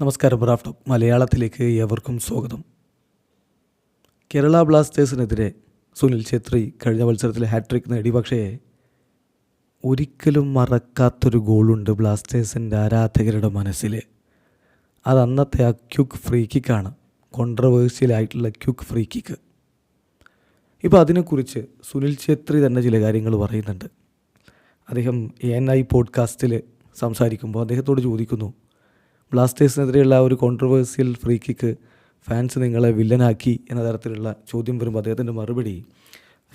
നമസ്കാരം റാഫ്റ്റോ മലയാളത്തിലേക്ക് ഏവർക്കും സ്വാഗതം. കേരള ബ്ലാസ്റ്റേഴ്സിനെതിരെ സുനിൽ ഛേത്രി കഴിഞ്ഞ മത്സരത്തിൽ ഹാട്രിക് നേടി. പക്ഷേ ഒരിക്കലും മറക്കാത്തൊരു ഗോളുണ്ട് ബ്ലാസ്റ്റേഴ്സിന്റെ ആരാധകരുടെ മനസ്സിൽ അത് അന്നത്തെ ആ ക്യുക്ക് ഫ്രീ കിക്കാണ് കോൺട്രവേഴ്സ്യലായിട്ടുള്ള ക്യുക്ക് ഫ്രീ കിക്ക്. ഇപ്പോൾ അതിനെക്കുറിച്ച് സുനിൽ ഛേത്രി തന്നെ ചില കാര്യങ്ങൾ പറയുന്നുണ്ട്. അദ്ദേഹം എൻ ഐ പോഡ്കാസ്റ്റിൽ സംസാരിക്കുമ്പോൾ അദ്ദേഹത്തോട് ചോദിക്കുന്നു ബ്ലാസ്റ്റേഴ്സിനെതിരെയുള്ള ഒരു കോൺട്രവേഴ്സിയൽ ഫ്രീ കിക്ക് ഫാൻസ് നിങ്ങളെ വില്ലനാക്കി എന്ന തരത്തിലുള്ള ചോദ്യം വരുമ്പോൾ അദ്ദേഹത്തിന്റെ മറുപടി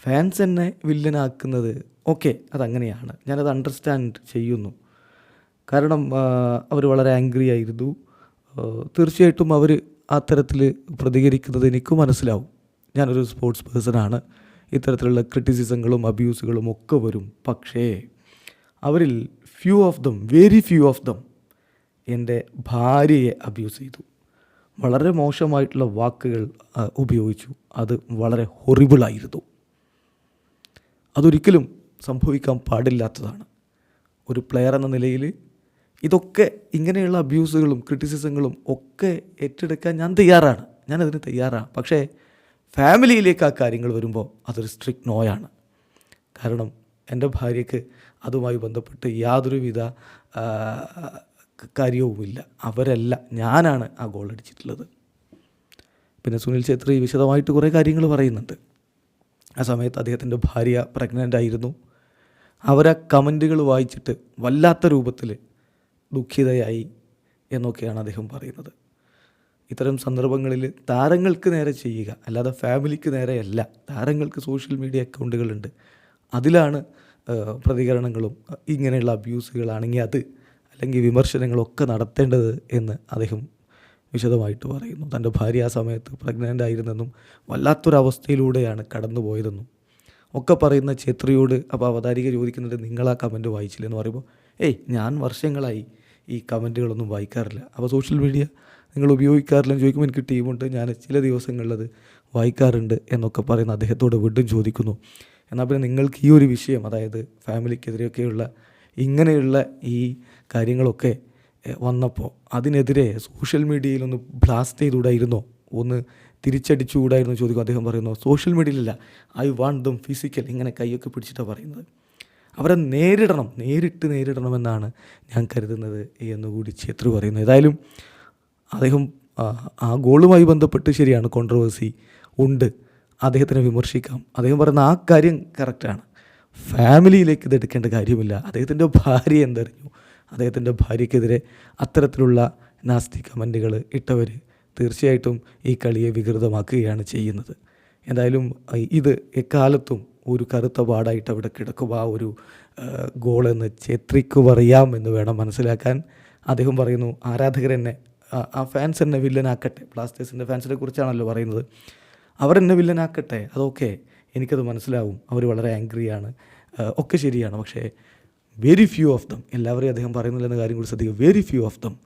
ഫാൻസ് എന്നെ വില്ലനാക്കുന്നത് ഓക്കെ അതങ്ങനെയാണ്. ഞാനത് അണ്ടർസ്റ്റാൻഡ് ചെയ്യുന്നു. കാരണം അവർ വളരെ ആംഗ്രി ആയിരുന്നു. തീർച്ചയായിട്ടും അവർ ആ തരത്തിൽ പ്രതികരിക്കുന്നത് എനിക്കും മനസ്സിലാവും. ഞാനൊരു സ്പോർട്സ് പേഴ്സണാണ് ഇത്തരത്തിലുള്ള ക്രിറ്റിസിസങ്ങളും അബ്യൂസുകളും ഒക്കെ വരും. പക്ഷേ അവരിൽ few of them very few of them എന്റെ ഭാര്യയെ അബ്യൂസ് ചെയ്തു. വളരെ മോശമായിട്ടുള്ള വാക്കുകൾ ഉപയോഗിച്ചു. അത് വളരെ ഹൊറിബിളായിരുന്നു അതൊരിക്കലും സംഭവിക്കാൻ പാടില്ലാത്തതാണ്. ഒരു പ്ലെയർ എന്ന നിലയിൽ ഇതൊക്കെ ഇങ്ങനെയുള്ള അബ്യൂസുകളും ക്രിറ്റിസിസങ്ങളും ഒക്കെ ഏറ്റെടുക്കാൻ ഞാൻ തയ്യാറാണ്. ഞാനതിന് തയ്യാറാണ്. പക്ഷേ ഫാമിലിയിലേക്ക് ആ കാര്യങ്ങൾ വരുമ്പോൾ അതൊരു സ്ട്രിക്റ്റ് നോയാണ് കാരണം എന്റെ ഭാര്യയ്ക്ക് അതുമായി ബന്ധപ്പെട്ട് യാതൊരുവിധ കാര്യവുമില്ല. അവരല്ല. ഞാനാണ് ആ ഗോൾ അടിച്ചിട്ടുള്ളത്. പിന്നെ സുനിൽ ഛേത്രി വിശദമായിട്ട് കുറേ കാര്യങ്ങൾ പറയുന്നുണ്ട്. ആ സമയത്ത് അദ്ദേഹത്തിന്റെ ഭാര്യ പ്രഗ്നന്റ് ആയിരുന്നു. അവരാ കമന്റുകൾ വായിച്ചിട്ട് വല്ലാത്ത രൂപത്തിൽ ദുഃഖിതയായി എന്നൊക്കെയാണ് അദ്ദേഹം പറയുന്നത്. ഇത്തരം സന്ദർഭങ്ങളിൽ താരങ്ങൾക്ക് നേരെ ചെയ്യുക അല്ലാതെ ഫാമിലിക്ക് നേരെയല്ല. താരങ്ങൾക്ക് സോഷ്യൽ മീഡിയ അക്കൗണ്ടുകളുണ്ട്. അതിലാണ് പ്രതികരണങ്ങളും ഇങ്ങനെയുള്ള അബ്യൂസുകളാണെങ്കിൽ അത് അല്ലെങ്കിൽ വിമർശനങ്ങളൊക്കെ നടത്തേണ്ടത് എന്ന് അദ്ദേഹം വിശദമായിട്ട് പറയുന്നു. തന്റെ ഭാര്യ ആ സമയത്ത് പ്രഗ്നന്റ് ആയിരുന്നെന്നും വല്ലാത്തൊരവസ്ഥയിലൂടെയാണ് കടന്നു പോയതെന്നും ഒക്കെ പറയുന്ന ഛേത്രിയോട് അപ്പോൾ അവതാരിക ചോദിക്കുന്നുണ്ട് നിങ്ങൾ ആ കമന്റ് വായിച്ചില്ലെന്ന് പറയുമ്പോൾ ഏയ് ഞാൻ വർഷങ്ങളായി ഈ കമന്റുകളൊന്നും വായിക്കാറില്ല. അപ്പോൾ സോഷ്യൽ മീഡിയ നിങ്ങൾ ഉപയോഗിക്കാറില്ലെന്ന് ചോദിക്കുമ്പോൾ എനിക്ക് ടീമുണ്ട്. ഞാൻ ചില ദിവസങ്ങളിലത് വായിക്കാറുണ്ട് എന്നൊക്കെ പറയുന്ന അദ്ദേഹത്തോട് വീണ്ടും ചോദിക്കുന്നു. എന്നാൽ പിന്നെ നിങ്ങൾക്ക് ഈ ഒരു വിഷയം അതായത് ഫാമിലിക്കെതിരെയൊക്കെയുള്ള ഇങ്ങനെയുള്ള ഈ കാര്യങ്ങളൊക്കെ വന്നപ്പോൾ അതിനെതിരെ സോഷ്യൽ മീഡിയയിൽ ഒന്ന് ബ്ലാസ്റ്റ് ചെയ്തുകൂടായിരുന്നോ? ഒന്ന് തിരിച്ചടിച്ചുകൂടായിരുന്നു ചോദിക്കും അദ്ദേഹം പറയുന്നു. Social മീഡിയയിലല്ല. I want them physical. ഇങ്ങനെ കൈയൊക്കെ പിടിച്ചിട്ടാണ് പറയുന്നത്. അവരെ നേരിടണം. നേരിട്ട് നേരിടണമെന്നാണ് ഞാൻ കരുതുന്നത് എന്നുകൂടി ഛേത്രി പറയുന്നു. ഏതായാലും അദ്ദേഹം ആ, ഗോളുമായി ബന്ധപ്പെട്ട് ശരിയാണ് കോൺട്രവേഴ്സി ഉണ്ട്. അദ്ദേഹത്തിനെ വിമർശിക്കാം. അദ്ദേഹം പറയുന്ന ആ കാര്യം കറക്റ്റാണ് ഫാമിലിയിലേക്ക് ഇത് എടുക്കേണ്ട കാര്യമില്ല. അദ്ദേഹത്തിന്റെ ഭാര്യ എന്തറിഞ്ഞു? അദ്ദേഹത്തിന്റെ ഭാര്യയ്ക്കെതിരെ അത്തരത്തിലുള്ള നാസ്തി കമന്റുകൾ ഇട്ടവർ തീർച്ചയായിട്ടും ഈ കളിയെ വികൃതമാക്കുകയാണ് ചെയ്യുന്നത്. എന്തായാലും ഇത് എക്കാലത്തും ഒരു കറുത്ത പാടായിട്ട് അവിടെ കിടക്കുക ആ ഒരു ഗോളെന്ന് ഛേത്രിക്ക് പറയാം എന്ന് വേണം മനസ്സിലാക്കാൻ. അദ്ദേഹം പറയുന്നു ആരാധകരെന്നെ ആ- ആ ഫാൻസ് എന്നെ വില്ലനാക്കട്ടെ ബ്ലാസ്റ്റേഴ്സിന്റെ ഫാൻസിനെ കുറിച്ചാണല്ലോ പറയുന്നത്. അവരെന്നെ വില്ലനാക്കട്ടെ അതൊക്കെ എനിക്കത് മനസ്സിലാവും. അവർ വളരെ ആംഗ്രിയാണ് ഒക്കെ ശരിയാണ്. പക്ഷേ വെരി ഫ്യൂ ഓഫ് ദം എല്ലാവരെയും അദ്ദേഹം പറയുന്നില്ല എന്ന കാര്യം കൂടി ശ്രദ്ധിക്കുക. വെരി ഫ്യൂ ഓഫ് ദം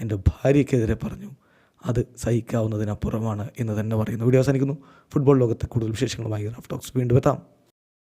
എന്റെ ഭാര്യയ്ക്കെതിരെ പറഞ്ഞു അത് സഹിക്കാവുന്നതിനപ്പുറമാണ് എന്ന് തന്നെ പറയുന്നു. വീഡിയോ അവസാനിക്കുന്നു. ഫുട്ബോൾ ലോകത്തെ കൂടുതൽ വിശേഷങ്ങളുമായി റാഫ് ടോക്സ് വീണ്ടും എത്താം.